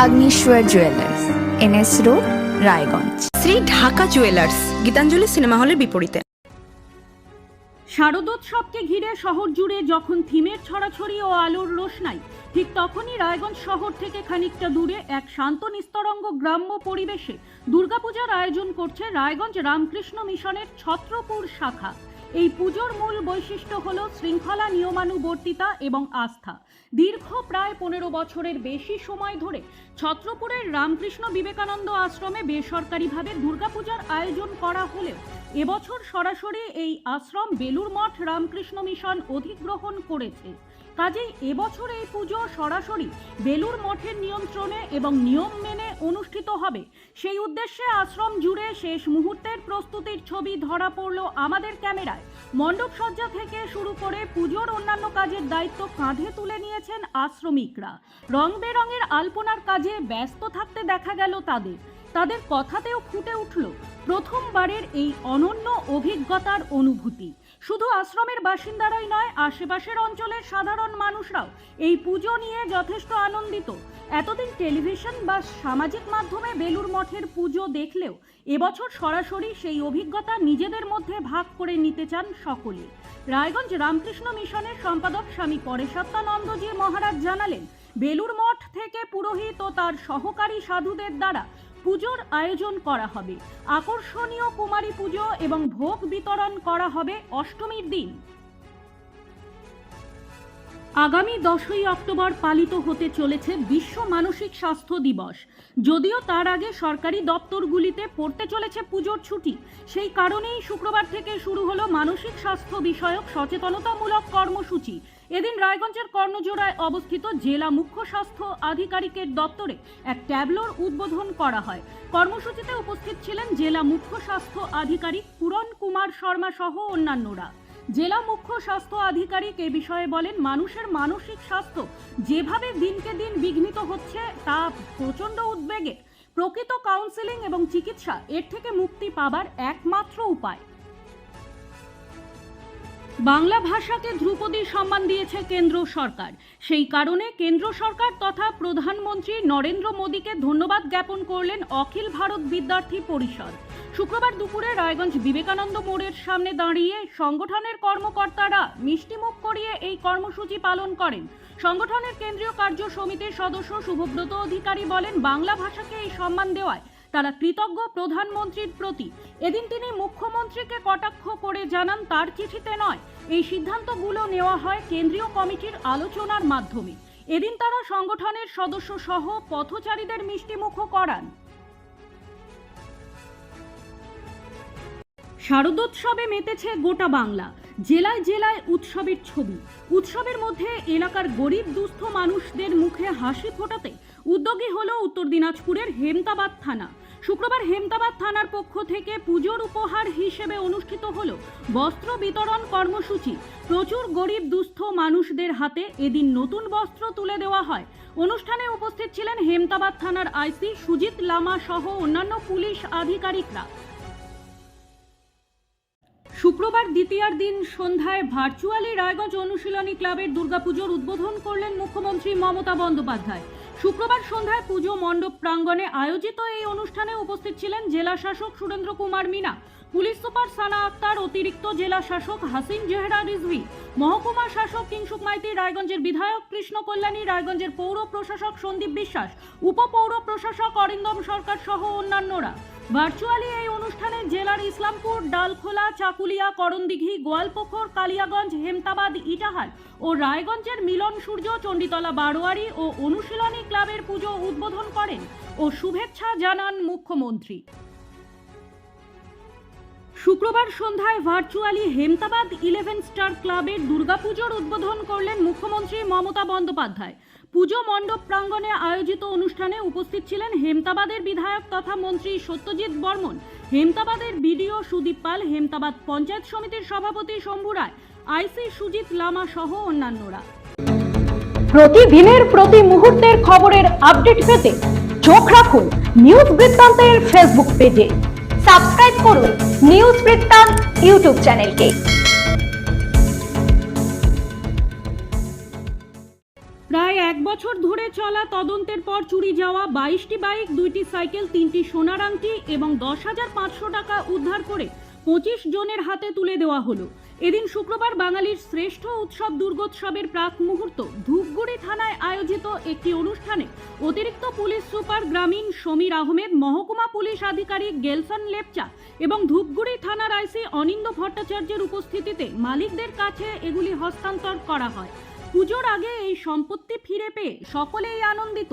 Agnishwar jewellers NS road Raiganj Shri Dhaka jewellers Gitanjali cinema হলের বিপরীতে। শারদোৎসবকে ঘিরে শহর জুড়ে যখন থিমের ছড়াছড়ি ও আলোর রোশনাই ঠিক তখনই রায়গঞ্জ শহর থেকে খানিকটা দূরে এক শান্ত নিস্তরঙ্গ গ্রাম্য পরিবেশে দুর্গাপূজার আয়োজন করছে রায়গঞ্জ রামকৃষ্ণ মিশনের ছত্রপুর শাখা। এই পুজোর মূল বৈশিষ্ট্য হল শৃঙ্খলা নিয়মানুবর্তিতা এবং আস্থা। দীর্ঘ প্রায় পনেরো বছরের বেশি সময় ধরে ছত্রপুরের রামকৃষ্ণ বিবেকানন্দ আশ্রমে বেসরকারিভাবে দুর্গাপূজার আয়োজন করা হলেও এবছর সরাসরি এই আশ্রম বেলুর মঠ রামকৃষ্ণ মিশন অধিগ্রহণ করেছে। কাজেই এবছর এই পুজো সরাসরি বেলুর মঠের নিয়ন্ত্রণে এবং নিয়ম মেনে অনুষ্ঠিত হবে। সেই উদ্দেশ্যে আশ্রম জুড়ে শেষ মুহূর্তের প্রস্তুতির ছবি ধরা পড়ল আমাদের ক্যামেরায়। মণ্ডপ সজ্জা থেকে শুরু করে পুজোর অন্যান্য কাজের দায়িত্ব কাঁধে তুলে নিয়েছেন আশ্রমিকরা। রং বেরঙের আলপনার কাজে ব্যস্ত থাকতে দেখা গেল তাদের। তাদের কথাতেও ফুটে উঠল প্রথমবারের এই অনন্য অভিজ্ঞতার অনুভূতি। শুধু আশ্রমের বাসিন্দারাই নয়, আশেপাশের অঞ্চলের সাধারণ মানুষরাও এই পুজো নিয়ে যথেষ্ট আনন্দিত। এতদিন টেলিভিশন বা সামাজিক মাধ্যমে বেলুর মঠের পুজো দেখলেও এবছর সরাসরি সেই অভিজ্ঞতা নিজেদের মধ্যে ভাগ করে নিতে চান সকলে রায়গঞ্জ রামকৃষ্ণ মিশনের সম্পাদক স্বামী পরেশাত্মানন্দজি মহারাজ জানালেন বেলুর মঠ থেকে পুরোহিত ও তার সহকারী সাধুদের দ্বারা পুজোর আয়োজন করা হবে। আকর্ষণীয় কুমারী পুজো এবং ভোগ বিতরণ করা হবে অষ্টমীর দিন। আগামী দশই অক্টোবর পালিত হতে চলেছে বিশ্ব মানসিক স্বাস্থ্য দিবস। যদিও তার আগে সরকারি দপ্তরগুলিতে পড়তে চলেছে পুজোর ছুটি। সেই কারণেই শুক্রবার থেকে শুরু হলো মানসিক স্বাস্থ্য বিষয়ক সচেতনতামূলক কর্মসূচি। এদিন রায়গঞ্জের কর্ণজোড়ায় অবস্থিত জেলা মুখ্য স্বাস্থ্য আধিকারিকের দপ্তরে এক ট্যাবলোর উদ্বোধন করা হয়। কর্মসূচিতে উপস্থিত ছিলেন জেলা মুখ্য স্বাস্থ্য আধিকারিক পূরণ কুমার শর্মা সহ অন্যান্যরা। জেলা মুখ্য স্বাস্থ্য আধিকারিক এ বিষয়ে বলেন, মানুষের মানসিক স্বাস্থ্য যেভাবে দিনকে দিন বিঘ্নিত হচ্ছে, তা প্রচণ্ড উদ্বেগের প্রকৃত কাউন্সেলিং এবং চিকিৎসা এর থেকে মুক্তি পাবার একমাত্র উপায়। বাংলা ভাষাকে ধ্রুপদী সম্মান দিয়েছে কেন্দ্র সরকার। সেই কারণে কেন্দ্র সরকার তথা প্রধানমন্ত্রী নরেন্দ্র মোদীকে ধন্যবাদ জ্ঞাপন করলেন অখিল ভারত বিদ্যার্থী পরিষদ। শুক্রবার দুপুরে রায়গঞ্জ বিবেকানন্দ মোড়ের সামনে দাঁড়িয়ে সংগঠনের কর্মকর্তারা মিষ্টিমুখ করিয়ে এই কর্মসূচি পালন করেন। সংগঠনের কেন্দ্রীয় কার্য সমিতির সদস্য শুভব্রত অধিকারী বলেন, বাংলা ভাষাকে এই সম্মান দেওয়ায় তারা কৃতজ্ঞ প্রধানমন্ত্রীর প্রতি। এদিন তিনি মুখ্যমন্ত্রীকে কটাক্ষ করে জানান, তার চিঠিতে নয়, এই সিদ্ধান্তগুলো নেওয়া হয় কেন্দ্রীয় কমিটির আলোচনার মাধ্যমে। এদিন তারা সংগঠনের সদস্য সহ পথচারীদের মিষ্টিমুখ করান। শারদোৎসবে মেতেছে গোটা বাংলা। জেলায় জেলায় উৎসবের ছবি। উৎসবের মধ্যে এলাকার গরিব, দুস্থ মানুষদের মুখে হাসি ফোটাতে উদ্যোগী হলো উত্তর দিনাজপুরের হেমতাবাদ থানা। শুক্রবার হেমতাবাদ থানার পক্ষ থেকে পুজোর উপহার হিসেবে অনুষ্ঠিত হল বস্ত্র বিতরণ কর্মসূচি। প্রচুর গরিব, দুস্থ মানুষদের হাতে এদিন নতুন বস্ত্র তুলে দেওয়া হয়। অনুষ্ঠানে উপস্থিত ছিলেন হেমতাবাদ থানার আইসি সুজিত লামা সহ অন্যান্য পুলিশ আধিকারিকরা। শুক্রবার দ্বিতীয়ার দিন সন্ধ্যায় ভার্চুয়ালি রায়গঞ্জ অনুশীলনী ক্লাবের দুর্গাপুজোর উদ্বোধন করলেন মুখ্যমন্ত্রী মমতা বন্দ্যোপাধ্যায়। শুক্রবার সন্ধ্যায় পুজো মণ্ডপ প্রাঙ্গণে আয়োজিত এই অনুষ্ঠানে উপস্থিত ছিলেন জেলা শাসক সুরেন্দ্র কুমার মিনা, পুলিশ সুপার সানা আক্তার, অতিরিক্ত জেলা শাসক হাসিন জেহরা রিজভি, মহকুমা শাসক কিংসুক মাইতি রায়গঞ্জের বিধায়ক কৃষ্ণ কল্যাণী, রায়গঞ্জের পৌর প্রশাসক সন্দীপ বিশ্বাস উপপৌর প্রশাসক অরিন্দম সরকার সহ অন্যান্যরা। ভার্চুয়ালি এই অনুষ্ঠানে জেলার ইসলামপুর, ডালখোলা, চাকুলিয়া, করণদিঘি, গোয়ালপোখর, কালিয়াগঞ্জ, হেমতাবাদ, ইটাহার ও রায়গঞ্জের মিলন সূর্য, চণ্ডীতলা বারোয়ারি ও অনুশীলনী ক্লাবের পুজো উদ্বোধন করেন ও শুভেচ্ছা জানান মুখ্যমন্ত্রী। শুক্রবার সন্ধ্যায় ভার্চুয়ালি হেমতাবাদ ইলেভেন স্টার ক্লাবের দুর্গাপুজোর উদ্বোধন করলেন মুখ্যমন্ত্রী মমতা বন্দ্যোপাধ্যায়। পুজো মণ্ডপ প্রাঙ্গণে আয়োজিত অনুষ্ঠানে উপস্থিত ছিলেন হেমতাবাদের বিধায়ক তথা মন্ত্রী সত্যজিৎ বর্মন, হেমতাবাদের বিডিও সুদীপ পাল, হেমতাবাদ পঞ্চায়েত সমিতির সভাপতি শম্ভু রায়, আইসি সুজিত লামা সহ অন্যান্যরা। প্রতিদিনের প্রতি মুহূর্তের খবরের আপডেট পেতে চোখ রাখুন নিউজ বৃত্তান্তের ফেসবুক পেজে। সাবস্ক্রাইব করুন নিউজ বৃত্তান্ত ইউটিউব চ্যানেলকে। প্রায় এক বছর ধরে চলা তদন্তের পর চুরি যাওয়া বাইশটি বাইক, দুইটি সাইকেল, তিনটি সোনার আংটি এবং দশ হাজার পাঁচশো টাকা উদ্ধার করে পঁচিশ জনের হাতে তুলে দেওয়া হলো। এদিন শুক্রবার বাঙালির শ্রেষ্ঠ উৎসব দুর্গোৎসবের প্রাক মুহূর্ত ধূপগুড়ি থানায় আয়োজিত একটি অনুষ্ঠানে অতিরিক্ত পুলিশ সুপার গ্রামীণ সমীর আহমেদ, মহকুমা পুলিশ আধিকারিক গেলসন লেপচা এবং ধূপগুড়ি থানার আইসি অনিন্দ ভট্টাচার্যের উপস্থিতিতে মালিকদের কাছে এগুলি হস্তান্তর করা হয়। পুজোর আগে এই সম্পত্তি ফিরে পেয়ে সকলেই আনন্দিত।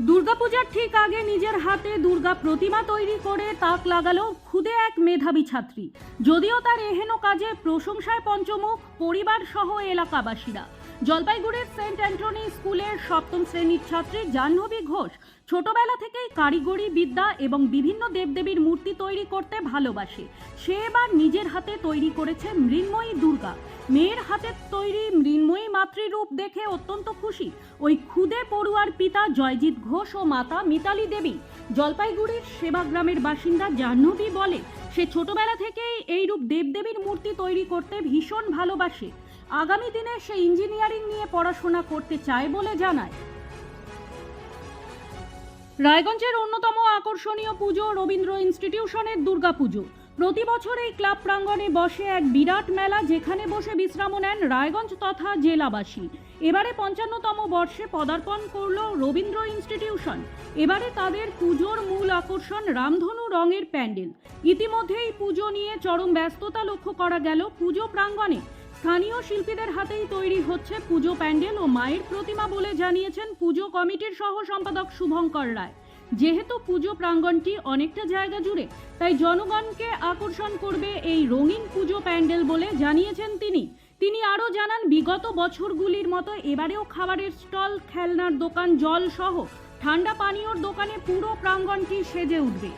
দুর্গাপূজার ঠিক আগে নিজের হাতে দুর্গা প্রতিমা তৈরি করে তাক লাগালো খুদে এক মেধাবী ছাত্রী। যদিও তার এহেন কাজে প্রশংসায় পঞ্চমুখ পরিবার সহ এলাকাবাসীরা। জলপাইগুড়ির সেন্ট অ্যান্টনি স্কুলের সপ্তম শ্রেণির ছাত্রী জাহ্নবী ঘোষ ছোটবেলা থেকেই কারিগরি বিদ্যা এবং বিভিন্ন দেবদেবীর মূর্তি তৈরি করতে ভালোবাসে। সে এবার নিজের হাতে তৈরি করেছে মৃন্ময়ী দুর্গা। মেয়ের হাতে তৈরি মৃন্ময়ী মাতৃরূপ দেখে অত্যন্ত খুশি। ওই খুদে পড়ুয়ার পিতা জয়জিৎ ঘোষ ও মাতা মিতালি দেবী। জলপাইগুড়ির সেবাগ্রামের বাসিন্দা জাহ্নবী বলে, সে ছোটবেলা থেকেই এই রূপ দেবদেবীর মূর্তি তৈরি করতে ভীষণ ভালোবাসে। আগামী দিনে সে ইঞ্জিনিয়ারিং নিয়ে পড়াশোনা করতে চায় বলে জানায়। রায়গঞ্জের অন্যতম আকর্ষণীয় পুজো রবীন্দ্র ইনস্টিটিউশনের দুর্গাপুজো। প্রতি বছর এই ক্লাব প্রাঙ্গণে বসে এক বিরাট মেলা যেখানে বসে বিশ্রাম নেন রায়গঞ্জ তথা জেলাবাসী। এবারে পঞ্চান্নতম বর্ষে পদার্পণ করল রবীন্দ্র ইনস্টিটিউশন। এবারে তাদের পুজোর মূল আকর্ষণ রামধনু রঙের প্যান্ডেল। ইতিমধ্যেই পুজো নিয়ে চরম ব্যস্ততা লক্ষ্য করা গেল পুজো প্রাঙ্গণে। স্থানীয় শিল্পীদের হাতেই তৈরি হচ্ছে পুজো প্যান্ডেল ও মায়ের প্রতিমা বলে জানিয়েছেন পুজো কমিটির সহ সম্পাদক শুভঙ্কর রায়। যেহেতু পুজো প্রাঙ্গণটি অনেকটা জায়গা জুড়ে, তাই জনগণকে আকর্ষণ করবে এই রঙিন পুজো প্যান্ডেল বলে জানিয়েছেন তিনি। তিনি আরও জানান, বিগত বছরগুলির মতো এবারেও খাবারের স্টল, খেলনার দোকান জল সহ ঠান্ডা পানীয়র দোকানে পুরো প্রাঙ্গণটি সেজে উঠবে।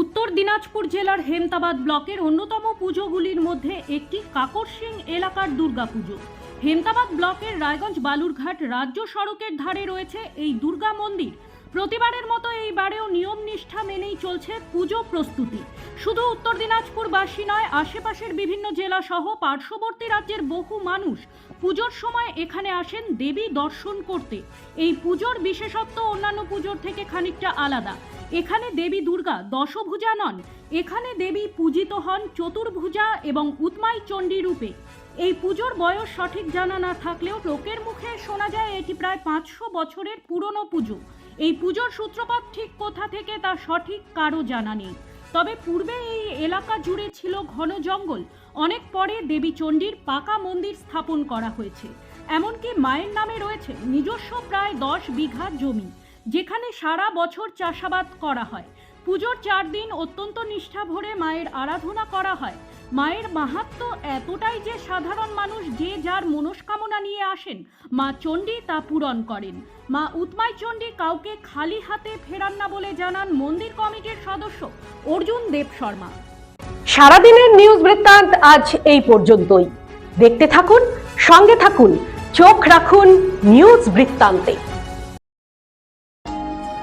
উত্তর দিনাজপুর জেলার হেমতাবাদ ব্লকের অন্যতম পুজোগুলির মধ্যে একটি কাকর সিং এলাকার দুর্গাপুজো। হেমতাবাদ ব্লকের রায়গঞ্জ বালুরঘাট রাজ্য সড়কের ধারে রয়েছে এই দুর্গা মন্দির। প্রতিবারের মতো এইবারেও নিয়ম নিষ্ঠা মেনেই চলছে পুজো প্রস্তুতি। শুধু উত্তর দিনাজপুরবাসী নয়, আশেপাশের বিভিন্ন জেলা সহ পার্শ্ববর্তী রাজ্যের বহু মানুষ পুজোর সময় এখানে আসেন দেবী দর্শন করতে। এই পুজোর বিশেষত্ব অন্যান্য পুজোর থেকে খানিকটা আলাদা। এখানে দেবী দুর্গা দশভুজা নন। এখানে দেবী পূজিত হন চতুর্ভুজা এবং উৎমাই চণ্ডী রূপে। এই পুজোর বয়স সঠিক জানা না থাকলেও লোকের মুখে শোনা যায় এটি প্রায় পাঁচশো বছরের পুরনো পুজো। এই পুজোর সূত্রপাত ঠিক কোথা থেকে তা সঠিক কারও জানা নেই। তবে পূর্বে এই এলাকা জুড়ে ছিল ঘন জঙ্গল। অনেক পরে দেবী চণ্ডীর পাকা মন্দির স্থাপন করা হয়েছে। এমনকি মায়ের নামে রয়েছে নিজস্ব প্রায় দশ বিঘা জমি। যেখানে সারা বছর চাষাবাদ করা হয়। পুজোর চার দিন অত্যন্ত নিষ্ঠা ভরে মায়ের আরাধনা করা হয়। মায়ের মাহাত্ম্য এতটাই যে সাধারণ মানুষ যে যার মনস্কামনা নিয়ে আসেন, মা চণ্ডী তা পূরণ করেন। মা উৎমাই চণ্ডী কাউকে খালি হাতে ফেরান না বলে জানান মন্দির কমিটির সদস্য অর্জুন দেব শর্মা। সারাদিনের নিউজ বৃত্তান্ত আজ এই পর্যন্তই। দেখতে থাকুন, সঙ্গে থাকুন, চোখ রাখুন নিউজ বৃত্তান্তে।